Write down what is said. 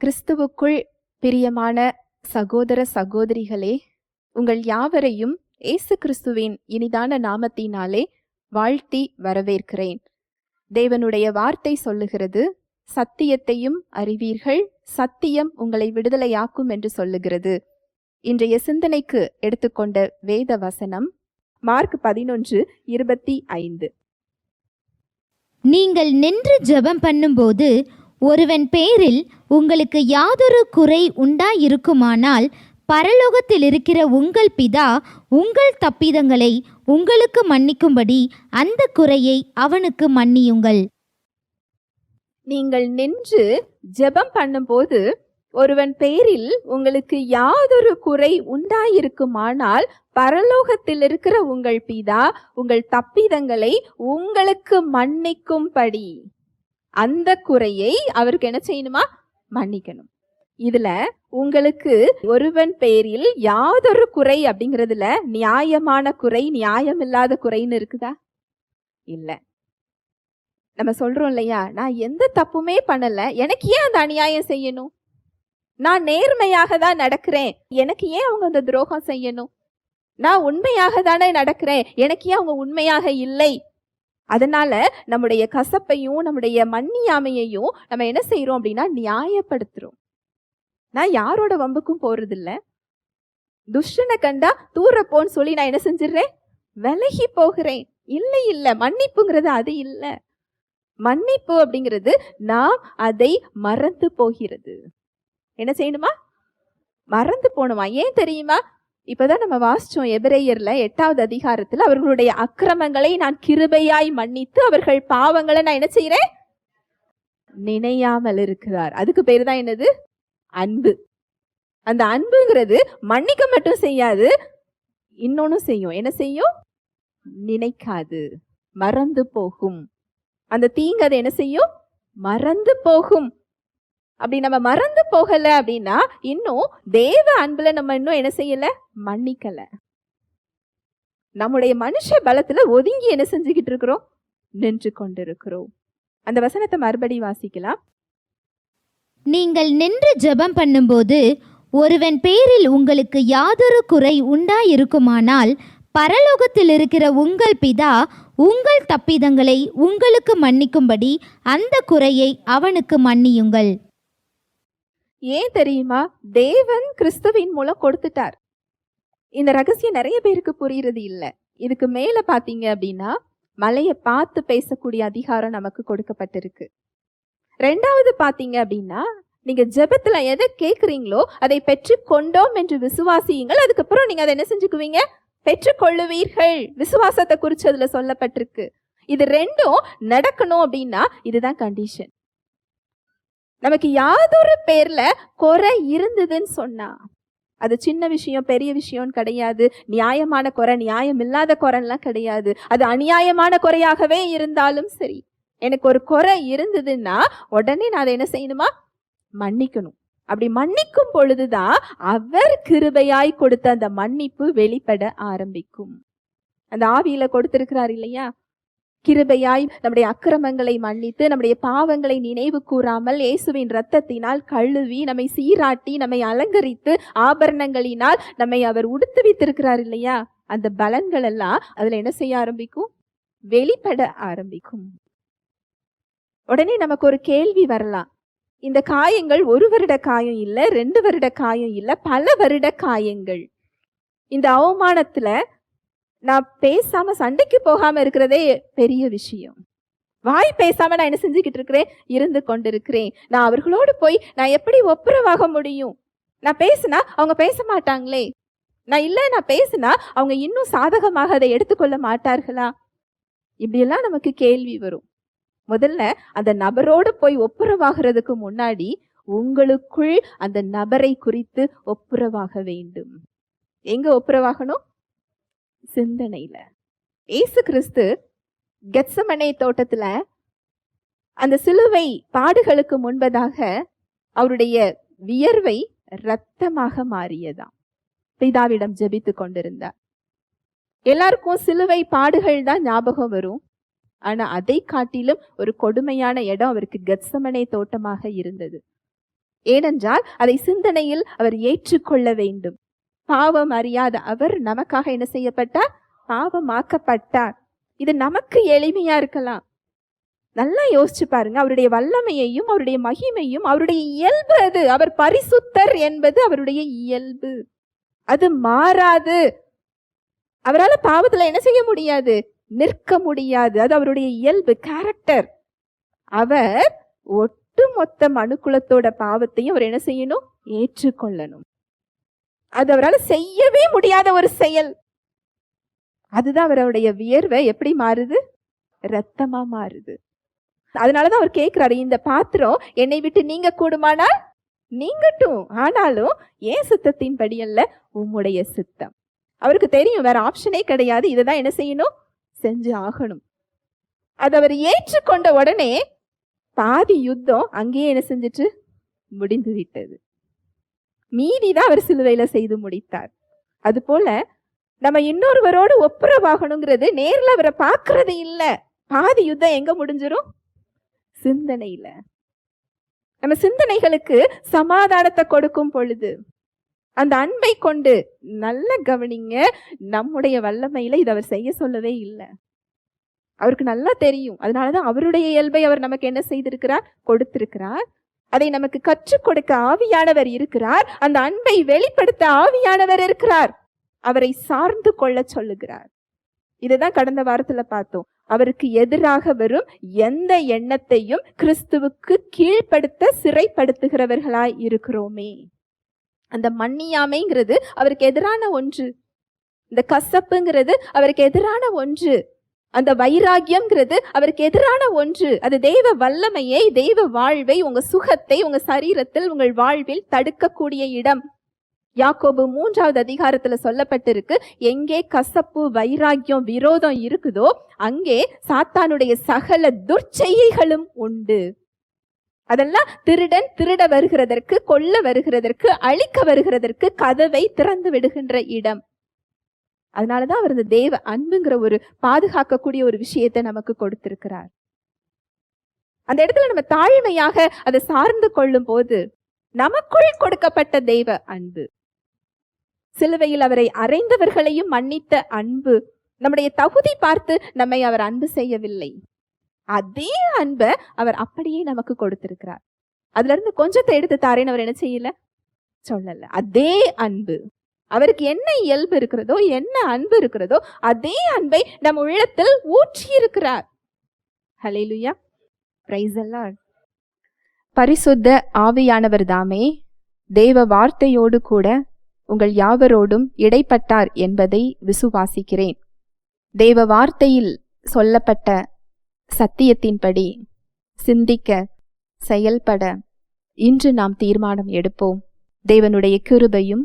கிறிஸ்துவுக்குள் பிரியமான சகோதர சகோதரிகளே உங்கள் யாவரையும் இயேசு கிறிஸ்துவின் இனிதான நாமத்தினாலே வாழ்த்தி வரவேற்கிறேன். தேவனுடைய வார்த்தை சொல்லுகிறது சத்தியத்தையும் அறிவீர்கள் சத்தியம் உங்களை விடுதலையாக்கும் என்று சொல்லுகிறது. இன்றைய சிந்தனைக்கு எடுத்துக்கொண்ட வேத வசனம் மார்க் பதினொன்று இருபத்தி ஐந்து. நீங்கள் நின்று ஜெபம் பண்ணும்போது ஒருவன் பேரில் உங்களுக்கு யாதொரு குறை உண்டாயிருக்குமானால் பரலோகத்தில் இருக்கிற உங்கள் பிதா உங்கள் தப்பிதங்களை உங்களுக்கு மன்னிக்கும்படி அந்த குறையை அவனுக்கு மன்னியுங்கள். நீங்கள் நின்று ஜெபம் பண்ணும்போது ஒருவன் பேரில் உங்களுக்கு யாதொரு குறை உண்டாயிருக்குமானால் பரலோகத்தில் இருக்கிற உங்கள் பிதா உங்கள் தப்பிதங்களை உங்களுக்கு மன்னிக்கும்படி. அந்த குறையை அவருக்கு என்ன செய்யணுமா? மன்னிக்கணும். இதுல உங்களுக்கு ஒருவன் பேரில் யாதொரு குறை அப்படிங்கிறதுல நியாயமான குறை நியாயம் இல்லாத குறைன்னு இருக்குதா? இல்ல. நம்ம சொல்றோம் இல்லையா? நான் எந்த தப்புமே பண்ணல. எனக்கு ஏன் அந்த அநியாயம் செய்யணும்? நான் நேர்மையாக தான் நடக்கிறேன். எனக்கு ஏன் அவங்க அந்த துரோகம் செய்யணும்? நான் உண்மையாக தானே நடக்கிறேன். எனக்கு ஏன் அவங்க உண்மையாக இல்லை? அதனால நம்முடைய கசப்பையும் நம்முடைய மன்னியாமையையும் நம்ம என்ன செய்யறோம் அப்படின்னா நியாயப்படுத்துறோம். நான் யாரோட வம்புக்கும் போறதில்ல. துஷ்டனை கண்டா தூரப்போன்னு சொல்லி நான் என்ன செஞ்சிடுறேன்? விலகி போகிறேன். இல்லை இல்லை. மன்னிப்புங்கிறது அது இல்லை. மன்னிப்பு அப்படிங்கிறது நாம் அதை மறந்து போகிறது. என்ன செய்யணுமா? மறந்து போகணுமா? ஏன் தெரியுமா? இப்போதான் நம்ம வாசிச்சோம் எபிரேயரில் எட்டாவது அதிகாரத்தில் அவர்களுடைய அக்கிரமங்களை நான் கிருபையாய் மன்னித்து அவர்கள் பாவங்களை நான் என்ன செய்கிறேன்? நினையாமல் இருக்கிறார். அதுக்கு பேர் தான் என்னது? அன்பு. அந்த அன்புங்கிறது மன்னிக்க மட்டும் செய்யாது இன்னொன்னு செய்யும். என்ன செய்யும்? நினைக்காது. மறந்து போகும். அந்த தீங்கு அதை என்ன செய்யும்? மறந்து போகும். அப்படி நம்ம மறந்து போகல அப்படின்னா இன்னும் தேவ அன்புல நம்ம இன்னும் என்ன செய்யல? மன்னிக்கல. நம்முடைய மனுஷ பலத்துல ஒதுங்கி என்ன செஞ்சுக்கிட்டு இருக்கிறோம்? நின்று கொண்டிருக்கிறோம். அந்த வசனத்தை மறுபடி வாசிக்கலாம். நீங்கள் நின்று ஜெபம் பண்ணும்போது ஒருவன் பேரில் உங்களுக்கு யாதொரு குறை உண்டாயிருக்குமானால் பரலோகத்தில் இருக்கிற உங்கள் பிதா உங்கள் தப்பிதங்களை உங்களுக்கு மன்னிக்கும்படி அந்த குறையை அவனுக்கு மன்னியுங்கள். ஏன் தெரியுமா? தேவன் கிறிஸ்துவின் மூலம் கொடுத்துட்டார். இந்த ரகசியம் நிறைய பேருக்கு புரியுறது இல்லை. இதுக்கு மேல பாத்தீங்க அப்படின்னா மலையை பார்த்து பேசக்கூடிய அதிகாரம் நமக்கு கொடுக்கப்பட்டிருக்கு. ரெண்டாவது பாத்தீங்க அப்படின்னா நீங்க ஜெபத்துல எதை கேட்குறீங்களோ அதை பெற்று கொண்டோம் என்று விசுவாசியுங்கள். அதுக்கப்புறம் நீங்க அதை என்ன செஞ்சுக்குவீங்க? பெற்றுக்கொள்ளுவீர்கள். விசுவாசத்தை குறிச்சு அதுல சொல்லப்பட்டிருக்கு. இது ரெண்டும் நடக்கணும் அப்படின்னா இதுதான் கண்டிஷன் நமக்கு யாதொரு பேர்ல குறை இருந்ததுன்னு சொன்னா அது சின்ன விஷயம் பெரிய விஷயம் கிடையாது. நியாயமான குறை நியாயம் இல்லாத குறைலாம் கிடையாது. அது அநியாயமான குறையாகவே இருந்தாலும் சரி எனக்கு ஒரு குறை இருந்ததுன்னா உடனே நான் அதை என்ன செய்யணுமா? மன்னிக்கணும். அப்படி மன்னிக்கும் பொழுதுதான் அவர் கிருபையாய் கொடுத்த அந்த மன்னிப்பு வெளிப்பட ஆரம்பிக்கும். அந்த ஆவியில கொடுத்திருக்கிறார் இல்லையா? கிருபையாய் நம்முடைய அக்கிரமங்களை மன்னித்து நம்முடைய பாவங்களை நினைவு கூறாமல் இயேசுவின் இரத்தத்தினால் கழுவி நம்மை சீராட்டி நம்மை அலங்கரித்து ஆபரணங்களினால் நம்மை அவர் உடுத்து வைத்திருக்கிறார் இல்லையா? அந்த பலன்கள் எல்லாம் அதுல என்ன செய்ய ஆரம்பிக்கும்? வெளிப்பட ஆரம்பிக்கும். உடனே நமக்கு ஒரு கேள்வி வரலாம். இந்த காயங்கள் ஒரு வருட காயம் இல்லை ரெண்டு வருட காயம் இல்லை பல வருட காயங்கள். இந்த அவமானத்துல நான் பேசாம சண்டைக்கு போகாம இருக்கிறதே பெரிய விஷயம். வாய் பேசாம நான் என்ன செஞ்சுக்கிட்டு இருக்கிறேன்? இருந்து கொண்டிருக்கிறேன். நான் அவர்களோடு போய் நான் எப்படி ஒப்புரவாக முடியும்? நான் பேசினா அவங்க பேச மாட்டாங்களே. நான் இல்லை நான் பேசினா அவங்க இன்னும் சாதகமாக அதை எடுத்துக்கொள்ள மாட்டார்களா? இப்படியெல்லாம் நமக்கு கேள்வி வரும். முதல்ல அந்த நபரோடு போய் ஒப்புரவாகிறதுக்கு முன்னாடி உங்களுக்குள் அந்த நபரை குறித்து ஒப்புரவாக வேண்டும். எங்க ஒப்புரவாகணும்? சிந்தனையில். ஏசு கிறிஸ்து கெத்சமனே தோட்டத்தில் அந்த சிலுவை பாடுகளுக்கு முன்பதாக அவருடைய வியர்வை இரத்தமாக மாறியதாம். பிதாவிடம் ஜெபித்து கொண்டிருந்தார். எல்லாருக்கும் சிலுவை பாடுகள் தான் ஞாபகம் வரும். ஆனா அதை காட்டிலும் ஒரு கொடுமையான இடம் அவருக்கு கெத்சமனே தோட்டமாக இருந்தது. ஏனென்றால் அதை சிந்தனையில் அவர் ஏற்றுக்கொள்ள வேண்டும். பாவம் அறியாத அவர் நமக்காக என்ன செய்யப்பட்டார்? பாவமாக்கப்பட்டார். இது நமக்கு எளிமையா இருக்கலாம். நல்லா யோசிச்சு பாருங்க. அவருடைய வல்லமையையும் அவருடைய மகிமையும் அவருடைய இயல்பு அது. அவர் பரிசுத்தர் என்பது அவருடைய இயல்பு. அது மாறாது. அவரால் பாவத்தில் என்ன செய்ய முடியாது? நிற்க முடியாது. அது அவருடைய இயல்பு கேரக்டர் அவர் ஒட்டுமொத்த மனுக்குலத்தோட பாவத்தையும் அவர் என்ன செய்யணும்? ஏற்றுக்கொள்ளணும். அது அவரால் செய்யவே முடியாத ஒரு செயல். அதுதான் அவருடைய வியர்வை எப்படி மாறுது? ரத்தமா மாறுது. அதனாலதான் அவர் கேட்கிறாரு இந்த பாத்திரம் என்னை விட்டு நீங்க கூடுமானால் நீங்கட்டும். ஆனாலும் ஏன் சித்தத்தின் படி அல்ல? உம்முடைய சித்தம். அவருக்கு தெரியும் வேற ஆப்ஷனே கிடையாது. இதை தான் என்ன செய்யணும்? செஞ்சு ஆகணும். அது அவர் ஏற்றுக்கொண்ட உடனே பாதி யுத்தம் அங்கேயே என்ன செஞ்சுட்டு? முடிந்து விட்டது. மீதி தான் அவர் சிலுவையில செய்து முடித்தார். அது போல நம்ம இன்னொருவரோடு ஒப்புரவாகணுங்கிறது நேர்ல அவரை பார்க்கறது இல்ல. பாதி யுத்தம் எங்க முடிஞ்சிரும்? சிந்தனையில. நம்ம சிந்தனைகளுக்கு சமாதானத்தை கொடுக்கும் பொழுது அந்த அன்பை கொண்டு நல்ல கவனிங்க நம்முடைய வல்லமையில இதை அவர் செய்ய சொல்லவே இல்லை. அவருக்கு நல்லா தெரியும். அதனாலதான் அவருடைய இயல்பை அவர் நமக்கு என்ன செய்திருக்கிறார்? கொடுத்திருக்கிறார். அதை நமக்கு கற்றுக் கொடுக்க ஆவியானவர் இருக்கிறார். அந்த அன்பை வெளிப்படுத்த ஆவியானவர் இருக்கிறார். அவரை சார்ந்து கொள்ள சொல்லுகிறார். இதுதான் கடந்த வாரத்துல பார்த்தோம். அவருக்கு எதிராக வரும் எந்த எண்ணத்தையும் கிறிஸ்துவுக்கு கீழ்ப்படுத்த சிறைப்படுத்துகிறவர்களாய் இருக்கிறோமே. அந்த மன்னியாமைங்கிறது அவருக்கு எதிரான ஒன்று. இந்த கசப்புங்கிறது அவருக்கு எதிரான ஒன்று. அந்த வைராகியம்ங்கிறது அவருக்கு எதிரான ஒன்று. அது தெய்வ வல்லமையை தெய்வ வாழ்வை உங்க சுகத்தை உங்க சரீரத்தில் உங்கள் வாழ்வில் தடுக்கக்கூடிய இடம். யாக்கோபு மூன்றாவது அதிகாரத்துல சொல்லப்பட்டிருக்கு எங்கே கசப்பு வைராக்கியம் விரோதம் இருக்குதோ அங்கே சாத்தானுடைய சகல துர்ச்செய்கைகளும் உண்டு. அதெல்லாம் திருடன் திருட வருகிறதற்கு கொல்ல வருகிறதற்கு அழிக்க வருகிறதற்கு கதவை திறந்து விடுகின்ற இடம். அதனாலதான் அவர் இந்த தேவ அன்புங்கிற ஒரு பாதுகாக்கக்கூடிய ஒரு விஷயத்தை நமக்கு கொடுத்திருக்கிறார். அந்த இடத்துல நம்ம தாழ்மையாக அதை சார்ந்து கொள்ளும் போது நமக்குள் கொடுக்கப்பட்ட தெய்வ அன்பு. சிலுவையில் அவரை அறைந்தவர்களையும் மன்னித்த அன்பு. நம்முடைய தகுதி பார்த்து நம்மை அவர் அன்பு செய்யவில்லை. அதே அன்பை அவர் அப்படியே நமக்கு கொடுத்திருக்கிறார். அதுல இருந்து கொஞ்சத்தை எடுத்து தாரேன்னு அவர் என்ன செய்யல? சொல்லல. அதே அன்பு. அவருக்கு என்ன இயல்பு இருக்கிறதோ என்ன அன்பு இருக்கிறதோ அதே அன்பை நம் உள்ளத்தில் ஊற்றி இருக்கிறார் ஹலேலுயா பிரைஸ் எல்லாம் பரிசுத்த ஆவியானவர் தாமே தேவ வார்த்தையோடு கூட உங்கள் யாவரோடும் இடைப்பட்டார் என்பதை விசுவாசிக்கிறேன். தேவ வார்த்தையில் சொல்லப்பட்ட சத்தியத்தின்படி சிந்திக்க செயல்பட இன்று நாம் தீர்மானம் எடுப்போம். தேவனுடைய கிருபையும்